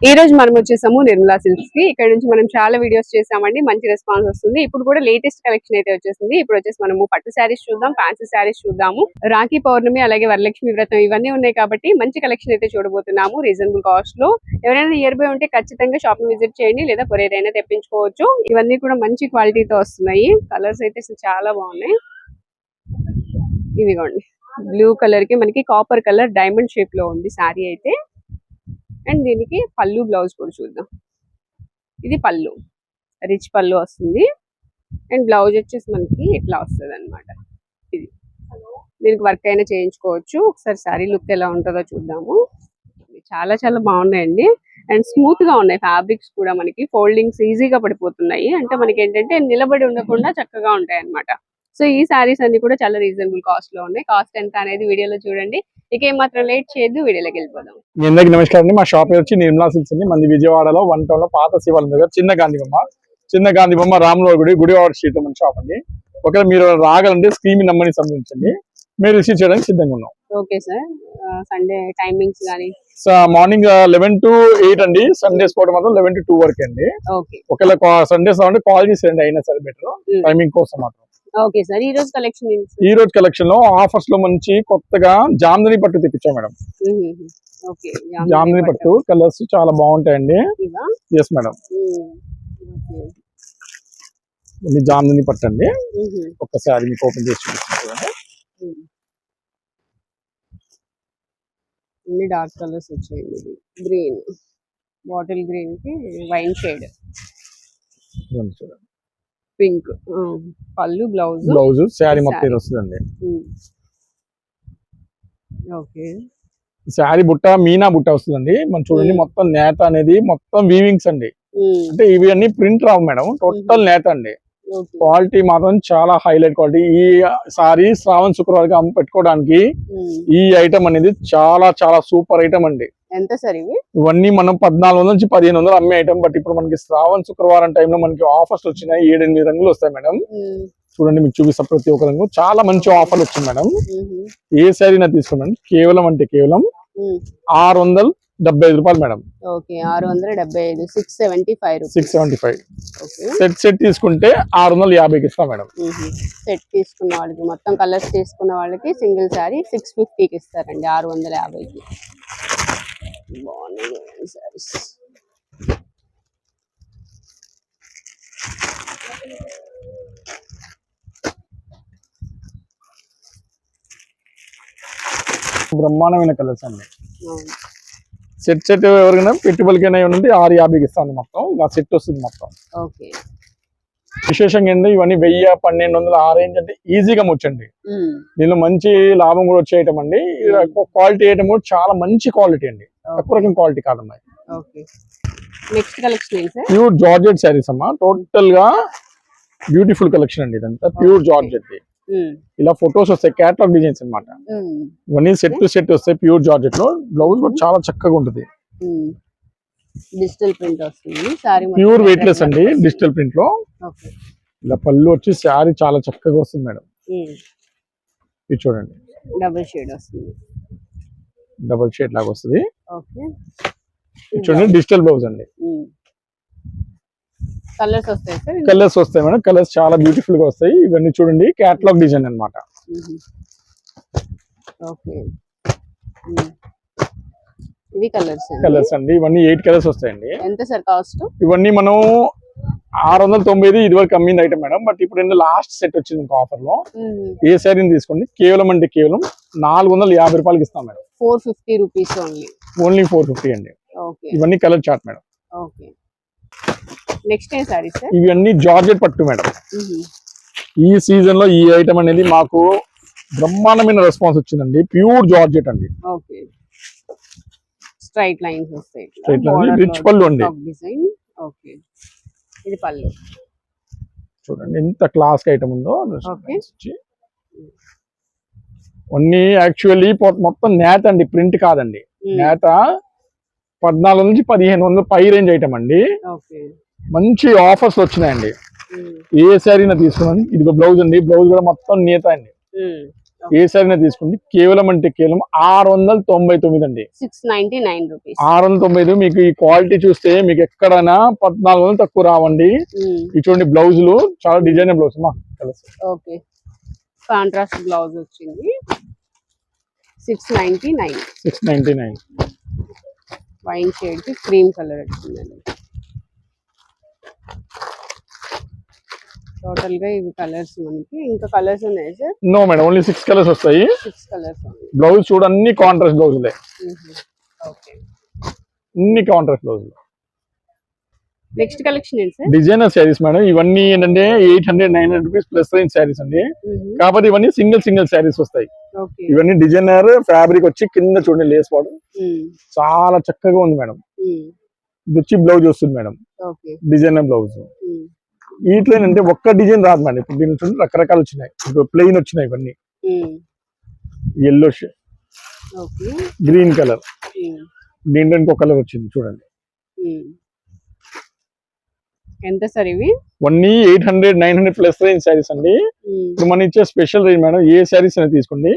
ఈ రోజు మనం వచ్చేసాము నిర్మలా సిల్క్స్కి. ఇక్కడ నుంచి మనం చాలా వీడియోస్ చేసామండి మంచి రెస్పాన్స్ వస్తుంది. ఇప్పుడు కూడా లేటెస్ట్ కలెక్షన్ అయితే వచ్చేసింది. ఇప్పుడు వచ్చేసి మనము పట్టు శారీస్ చూద్దాం ఫ్యాన్సీ శారీస్ చూద్దాము. రాఖీ పౌర్ణమి అలాగే వరలక్ష్మి వ్రతం ఇవన్నీ ఉన్నాయి కాబట్టి మంచి కలెక్షన్ అయితే చూడబోతున్నాము రీజనబుల్ కాస్ట్లో. ఎవరైనా నియర్ బై ఉంటే ఖచ్చితంగా షాపింగ్ విజిట్ చేయండి లేదా పొరేదైనా తెప్పించుకోవచ్చు. ఇవన్నీ కూడా మంచి క్వాలిటీతో వస్తున్నాయి. కలర్స్ అయితే చాలా బాగున్నాయి. ఇవిగోండి బ్లూ కలర్కి మనకి కాపర్ కలర్ డైమండ్ షేప్లో ఉంది శారీ అయితే. అండ్ దీనికి పళ్ళు బ్లౌజ్ కూడా చూద్దాం. ఇది పళ్ళు. రిచ్ పళ్ళు వస్తుంది. అండ్ బ్లౌజ్ వచ్చేసి మనకి ఇట్లా వస్తుంది అనమాట ఇది. దీనికి వర్క్ అయినా చేయించుకోవచ్చు. ఒకసారి శారీ లుక్ ఎలా ఉంటుందో చూద్దాము. చాలా చాలా బాగున్నాయండి. అండ్ స్మూత్గా ఉన్నాయి. ఫ్యాబ్రిక్స్ కూడా మనకి ఫోల్డింగ్స్ ఈజీగా పడిపోతున్నాయి. అంటే మనకి ఏంటంటే నిలబడి ఉండకుండా చక్కగా ఉంటాయి అన్నమాట సో ఈ సారీస్ అన్ని కూడా చాలా రీజనబుల్ కాస్ట్లో ఉన్నాయి. కాస్ట్ ఎంత అనేది వీడియోలో చూడండి. ఇక ఏమాత్రం లేట్ చేయొద్దు వీడియోలోకి వెళ్ళిపోదాం. మీ అందరికి నమస్కారం అండి. మా షాప్ వచ్చి నిర్మలా సిల్క్స్ అండి. మంది విజయవాడలో వన్ టౌన్లో పాత శివాలయం దగ్గర చిన్న గాంధీ బొమ్మ. చిన్న గాంధీ బొమ్మ రాముల గుడి గుడివాడ స్ట్రీట్ మన షాప్ అండి. ఒకవేళ మీరు రాగలంటే స్క్రీన్ నంబర్ని సంబంధించండి మీరు రిసీవ్ చేయడానికి సిద్ధంగా ఉన్నాం. Okay sir. సండే టైమింగ్స్ కానీ మార్నింగ్ లెవెన్ టు ఎయిట్ అండి. సండేస్ పోవడం మాత్రం లెవెన్ టు టూ వరకు అండి. ఒకవేళ సండేస్ కాల్ చేసేయండి అయినా సరే బెటర్ టైమింగ్ కోసం మాత్రం. Okay sir. ఈ రోజు కలెక్షన్ ఈ రోజు కలెక్షన్లో ఆఫర్స్లో మంచి కొత్తగా జామ్దని పట్టు తెప్పించాం మేడం. ఓకే జామ్దని పట్టు. కలర్స్ చాలా బాగుంటాయండి. Yes madam. ఇది జామ్దని పట్టు అండి ఒక్కసారి మీకు ఓపెన్ చేసి చూపిస్తాను. అన్ని డార్క్ కలర్స్ వచ్చాయండి గ్రీన్ బాటిల్ గ్రీన్కి వైన్ షేడ్ చూడండి. పింక్ పళ్ళు బ్లౌజ్. బ్లౌజ్ శారీ మొత్తం. ఇది వస్తుందండి ఓకే. శారీ బుట్ట మీనా బుట్ట వస్తుందండి. మనం చూడండి. మొత్తం నేత అనేది మొత్తం వీవింగ్స్ అండి. అంటే ఇవి అన్ని ప్రింట్ రావు మేడం టోటల్ నేత అండి. క్వాలిటీ మాత్రం చాలా హైలైట్ క్వాలిటీ. ఈ సారీ శ్రావణ్ శుక్రవారం అమ్ము పెట్టుకోవడానికి ఈ ఐటమ్ అనేది చాలా చాలా సూపర్ ఐటమ్ అండి. ఎంత సార్ ఇవి? ఇవన్నీ మనం పద్నాలుగు వందల నుంచి పదిహేను వందలు అమ్మే ఐటమ్ బట్ ఇప్పుడు మనకి శ్రావణ్ శుక్రవారం టైంలో మనకి ఆఫర్స్ వచ్చినాయి. ఏడెనిమిది రంగులు వస్తాయి మేడం. చూడండి మీకు చూపిస్తా ప్రతి ఒక్క రంగు. చాలా మంచి ఆఫర్లు వచ్చింది మేడం. ఏ శారీ నా తీసుకున్నాను కేవలం అంటే కేవలం ఆరు వందల డెబ్బై ఐదు రూపాయలు మేడం. ఓకే ఆరు వందల డెబ్బై ఐదు six seventy five six seventy five set set తీసుకుంటే ఆరు వందల యాభైకి ఇస్తాం మేడం. సెట్ తీసుకున్న వాళ్ళకి మొత్తం కలర్స్ తీసుకున్న వాళ్ళకి సింగిల్ శారీ సిక్స్ ఫిఫ్టీకి ఇస్తారండి ఆరు వందల యాభైకి. బాగున్నాయి బ్రహ్మాండమైన కలర్స్ అండి. సెట్ సెట్ ఎవరికైనా పెట్టుబడికైనా ఉంటే ఆరు యాభైకి ఇస్తాను మొత్తం. ఇలా సెట్ వస్తుంది మొత్తం. ఓకే. విశేషంగా ఏంటంటే ఇవన్నీ వెయ్యి పన్నెండు వందల ఆ రేంజ్ అంటే ఈజీగా ముచ్చండి దీనిలో మంచి లాభం కూడా వచ్చే ఐటమ్ అండి. క్వాలిటీ ఐటమ్ కూడా చాలా మంచి క్వాలిటీ అండి. తక్కువ రకం క్వాలిటీ కాదమ్మా next collection pure georgette saris అమ్మా. టోటల్గా బ్యూటిఫుల్ కలెక్షన్ అండి ఇదంతా. ప్యూర్ జార్జెట్ ఇలా ఫొటోస్ వస్తాయి క్యాటలాగ్ డిజైన్స్ అన్నమాట. ఇవన్నీ సెట్ టు సెట్ వస్తాయి ప్యూర్ జార్జెట్లో. బ్లౌజ్ కూడా చాలా చక్కగా ఉంటుంది. డిజిటల్ ప్రింట్ వస్తుంది. ప్యూర్ వెయిట్ లెస్ అండి డిజిటల్ ప్రింట్లో. ఇలా పళ్ళు వచ్చి శారీ చాలా చక్కగా వస్తుంది మేడం. ఇది చూడండి. డబుల్ షేడ్ వస్తుంది. డబల్ షేడ్ లాగా వస్తుంది. చూడండి డిజిటల్ బ్లౌజ్ అండి. కలర్స్ వస్తాయి సార్? కలర్స్ వస్తాయి మేడం. కలర్స్ చాలా బ్యూటిఫుల్గా వస్తాయి. ఇవన్నీ చూడండి క్యాటలాగ్ డిజైన్ కలర్స్ కలర్స్ అండి. ఇవన్నీ ఎయిట్ కలర్స్ వస్తాయండి. ఎంత సార్ కాస్ట్? ఇవన్నీ మనం ఆరు వందల తొంభై ఐదు ఇది వరకు అమ్మింది ఐటమ్ మేడం. బట్ ఇప్పుడు ఏంటంటే లాస్ట్ సెట్ వచ్చింది ఇంకో ఆఫర్లో. ఏ శారీని తీసుకోండి. కేవలం అంటే కేవలం నాలుగు వందల యాభై రూపాయలకి ఇస్తాం madam. Four fifty rupees only only four fifty అండి. ఇవన్నీ colour chart madam. Okay. Next ఏం సారీ సార్ ఇవన్నీ జార్జెట్ పట్టు మేడం. ఈ సీజన్లో ఈ ఐటమ్ అనేది మాకు బ్రహ్మాండమైన రెస్పాన్స్ వచ్చిందండి. ప్యూర్ జార్జెట్ అండి. స్ట్రైట్ లైన్స్ rich పళ్ళు అండి. ఇది పళ్ళు. చూడండి ఎంత క్లాస్ ఐటమ్ ఉందో. అన్ని యాక్చువల్లీ మొత్తం నేత అండి ప్రింట్ కాదండి. నేత పద్నాలుగు నుంచి పదిహేను వందల పై రేంజ్ ఐటమ్ అండి. మంచి ఆఫర్స్ వచ్చినాయండి. ఏ శారీ తీసుకున్నాను ఇదిగో బ్లౌజ్ అండి. బ్లౌజ్ కూడా మొత్తం నేత అండి. ఏ శారీ తీసుకుంటే కేవలం అంటే కేవలం ఆరు వందల తొంభై తొమ్మిది అండి. Six ninety nine rupees. ఆరు వందల తొంభై ఐదు మీకు ఈ క్వాలిటీ చూస్తే మీకు ఎక్కడైనా పద్నాలుగు వందలు తక్కువ రావండి. ఇటువంటి బ్లౌజులు చాలా డిజైన్ బ్లౌజ్ మా ఓకే. కాంట్రాస్ట్ బ్లౌజ్ వచ్చింది. Six ninety nine. Six ninety nine. Wine షేడ్కి cream colour వచ్చిందండి. టోటల్గా ఇవి కలర్స్ మనకి. ఇంకా కలర్స్ ఉన్నాయి sir. No madam only six colours వస్తాయి. సిక్స్ కలర్స్ బ్లౌజ్ చూడ అన్ని కాంట్రాస్ట్ బ్లౌజులే ఓకే. అన్ని కాంట్రాస్ట్ బ్లౌజులు నెక్స్ట్ కలెక్షన్ ఏంటి సార్? డిజైనర్ శారీస్ మేడం ఇవన్నీ ఏంటంటే eight hundred nine hundred rupees plus range saris అండి. కాకపోతే ఇవన్నీ సింగిల్ సింగిల్ శారీస్ వస్తాయి. ఓకే. ఇవన్నీ డిజైనర్ ఫ్యాబ్రిక్ వచ్చి కింద చూడండి లేస్ పాడు చాలా చక్కగా ఉంది మేడం ఇది వచ్చి బ్లౌజ్ వస్తుంది మేడం ఓకే. డిజైనర్ బ్లౌజ్ వీటిలో ఏంటంటే ఒక్క డిజైన్ రాదు మేడం ఇప్పుడు దీని చూడండి రకరకాలు వచ్చినాయి. ఇప్పుడు ప్లెయిన్ వచ్చినాయి ఇవన్నీ. ఎల్లో గ్రీన్ కలర్ దీంట్లో ఇంకో కలర్ వచ్చింది చూడండి. ఎంత సార్ ఇవి? ఇవన్నీ eight hundred nine hundred plus range saris అండి. ఇప్పుడు మనం ఇచ్చే స్పెషల్ రేంజ్ మేడం ఏ శారీస్ అనేది తీసుకోండి.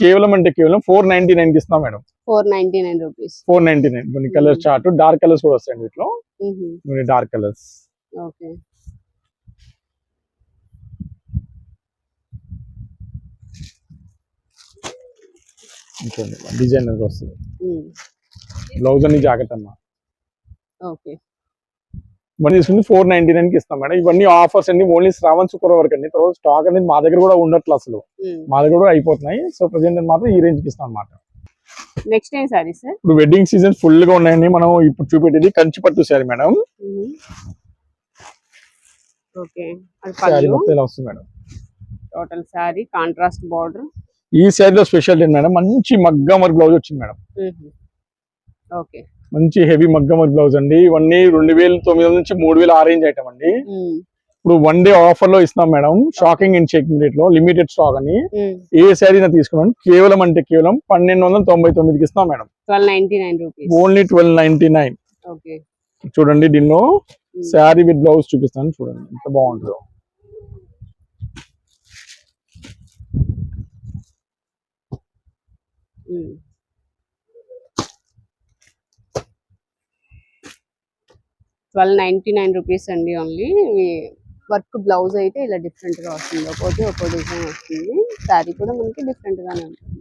కేవలం అంటే కేవలం ఫోర్ నైన్టీ నైన్కి ఇస్తాం madam four ninety nine rupees four ninety nine కొన్ని colours chart dark colours okay వస్తాయండి వీటిలో. డార్క్ కలర్స్ ఓకే డిజైనర్ వస్తుంది. బ్లౌజ్ అన్ని జాకెట్ అమ్మా. ఓకే. ఇవన్నీ తీసుకుని ఫోర్ నైన్టీ నైన్కి ఇస్తాం మేడం. ఇవన్నీ ఆఫర్స్ అండి ఓన్లీ శ్రావణ్ శుక్రవారం వరకు అండి. తర్వాత స్టాక్ అనేది మా దగ్గర కూడా ఉండట్లేదు అసలు. మా దగ్గర కూడా అయిపోతున్నాయి. సో ప్రజెంట్ మాత్రం ఈ రేంజ్కి ఇస్తాం అన్నమాట. నెక్స్ట్ ఏం సారీ సార్ ఇప్పుడు వెడ్డింగ్ సీజన్ ఫుల్గా ఉన్నాయండి. మనం ఇప్పుడు చూపెట్టేది కంచి పట్టు శారీ మేడం ఓకే. మొత్తం ఇలా వస్తుంది madam. Total sari contrast border ఈ శారీలో స్పెషల్ ఏంటి మేడం మంచి మగ్గం వర్క్ బ్లౌజ్ వచ్చింది మేడం మంచి హెవీ మగ్గం వర్క్ బ్లౌజ్ అండి. ఇవన్నీ రెండు వేల తొమ్మిది నుంచి మూడు వేల ఆరేంజ్ ఐటమ్ అండి. ఇప్పుడు వన్ డే ఆఫర్లో ఇస్తున్నాం మేడం షాకింగ్ అండ్ షేకింగ్ రేట్లో లిమిటెడ్ స్టాక్ అని. ఏ శారీ తీసుకున్నాం కేవలం అంటే కేవలం పన్నెండు వందల తొంభై తొమ్మిదికి ఇస్తున్నాం madam only twelve ninety nine చూడండి దీనిలో శారీ విత్ బ్లౌజ్ చూపిస్తాను. చూడండి ఎంత బాగుంటుందో. ట్వెల్వ్ నైన్టీ నైన్ రూపీస్ అండి ఓన్లీ వర్క్ బ్లౌజ్ అయితే ఇలా డిఫరెంట్గా వస్తుంది. ఒక్కోటి ఒక్కో డిజైన్ వస్తుంది. శారీ కూడా మనకి డిఫరెంట్గానే ఉంటుంది.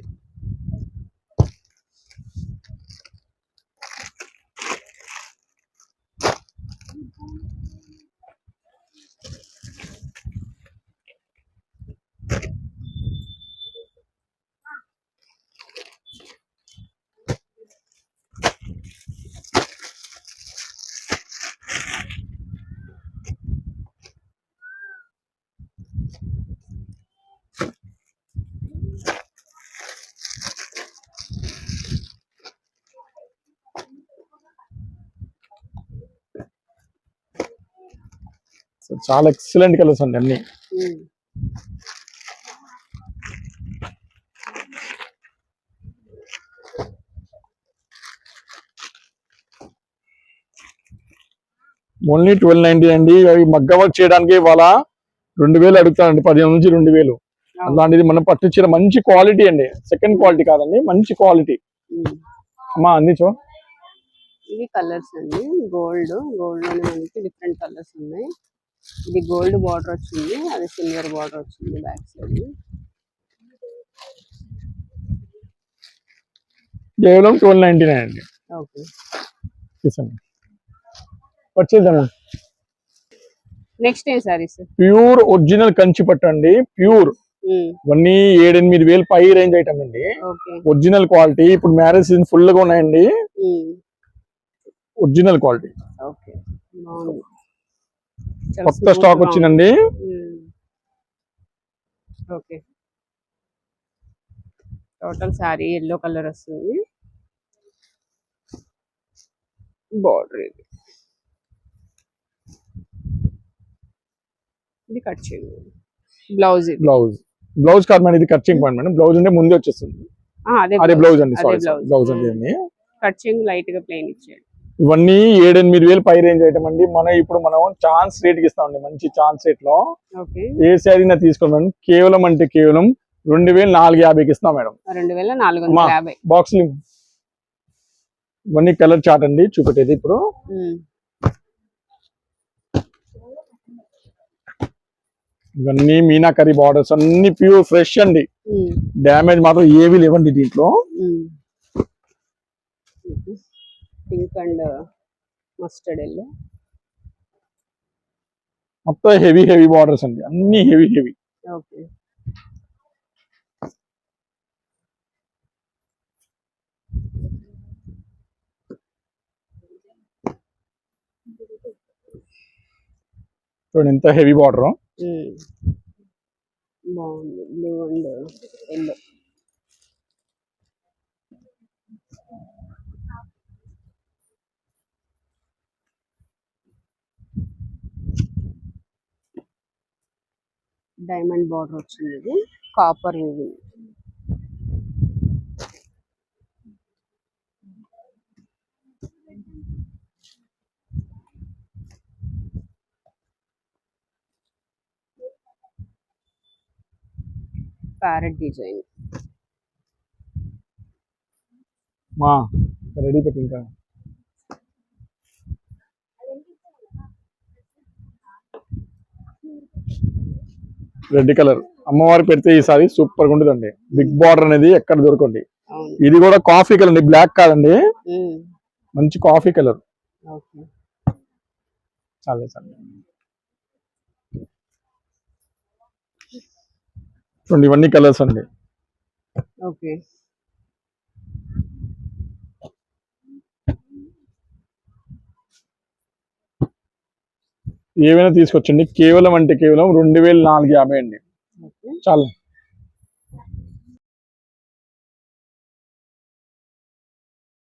సో చాలా ఎక్సలెంట్ కలర్స్ అండి అన్ని. ఓన్లీ ట్వెల్వ్ నైన్టీ అండి. అవి మగ్గ వర్క్ చేయడానికి ఇవాళ రెండు వేలు అడుగుతారండి. పదిహేను నుంచి రెండు వేలు. అలాంటిది మనం పట్టించిన మంచి క్వాలిటీ అండి. సెకండ్ క్వాలిటీ కాదండి మంచి క్వాలిటీ ఉమ్. అమ్మా అందించు ఇవి కలర్స్ అండి. గోల్డ్ గోల్డ్లోనే మనకి డిఫరెంట్ కలర్స్ ఉన్నాయి. ఇది గోల్డ్ బార్డర్ వచ్చింది అది సిల్వర్ బార్డర్ వచ్చింది బ్యాక్ సైడ్ కేవలం ట్వెల్వ్ నైన్టీ నైన్ అండి. ఓకే వచ్చేద్దాము నెక్స్ట్ ఏం సారీస్ ప్యూర్ ఒరిజినల్ కంచి పట్టు అండి. ప్యూర్ ఇవన్నీ ఏడెనిమిది వేలు పై రేంజ్ ఐటమ్ అండి. ఒరిజినల్ క్వాలిటీ ఇప్పుడు మ్యారేజ్ సీజన్ ఫుల్గా ఉన్నాయండి. ఒరిజినల్ క్వాలిటీ ఓకే కొత్త స్టాక్ వచ్చిందండి. Okay total sari yellow colour వస్తుంది. బార్డర్ ఇది. ఇది కట్ చేయండి. బ్లౌజ్ ఇది. బ్లౌజ్ బ్లౌజ్ కాదు మేడం ఇది కట్చింగ్ పాయింట్ మేడం. బ్లౌజ్ అంటే ముందే వచ్చేస్తుంది. అదే బ్లౌజ్ అండి సారీ. బ్లౌజ్ అండి ఇవన్నీ కట్ చేయండి లైట్గా ప్లెయిన్ ఇచ్చేయండి. ఇవన్నీ ఏడెనిమిది వేలు పై రేంజ్ ఐటమ్ అండి. మనం ఇప్పుడు మనం ఛాన్స్ రేట్కి ఇస్తామండి. మంచి ఛాన్స్ రేట్లో. ఏ శారీ నా తీసుకోండి మేడం. కేవలం అంటే కేవలం రెండు వేలు నాలుగు యాభైకి ఇస్తున్నాం మేడం. రెండు వేల నాలుగు బాక్స్ ఇవన్నీ కలర్ చార్ట్ అండి. చూపెట్టేది ఇప్పుడు. ఇవన్నీ మీనాకరీ బార్డర్స్ అన్ని ప్యూర్ ఫ్రెష్ అండి. డ్యామేజ్ మాత్రం ఏవి లేవండి దీంట్లో. Pink and mustard yellow. మొత్తం హెవీ హెవీ బార్డర్స్ అండి. అన్ని హెవీ హెవీ. ఓకే. చూడండి ఎంత హెవీ బార్డర్. బాగుంది. Blue and yellow. Diamond border వచ్చింది. ఇది కాపర్ వీవింగ్ ప్యారెట్ డిజైన్ మా రెడీ పెట్టింకా రెడ్ కలర్. అమ్మవారి పెడితే ఈసారి సూపర్గా ఉంటుందండి. బిగ్ బార్డర్ అనేది ఎక్కడ దొరకండి. ఇది కూడా కాఫీ కలర్ అండి బ్లాక్ కాదండి. మంచి కాఫీ కలర్ చాలే చాలే. చూడండి ఇవన్నీ కలర్స్ అండి. ఓకే. ఏవైనా తీసుకొచ్చండి. కేవలం అంటే కేవలం రెండు వేల నాలుగు యాభై అండి. చాలు.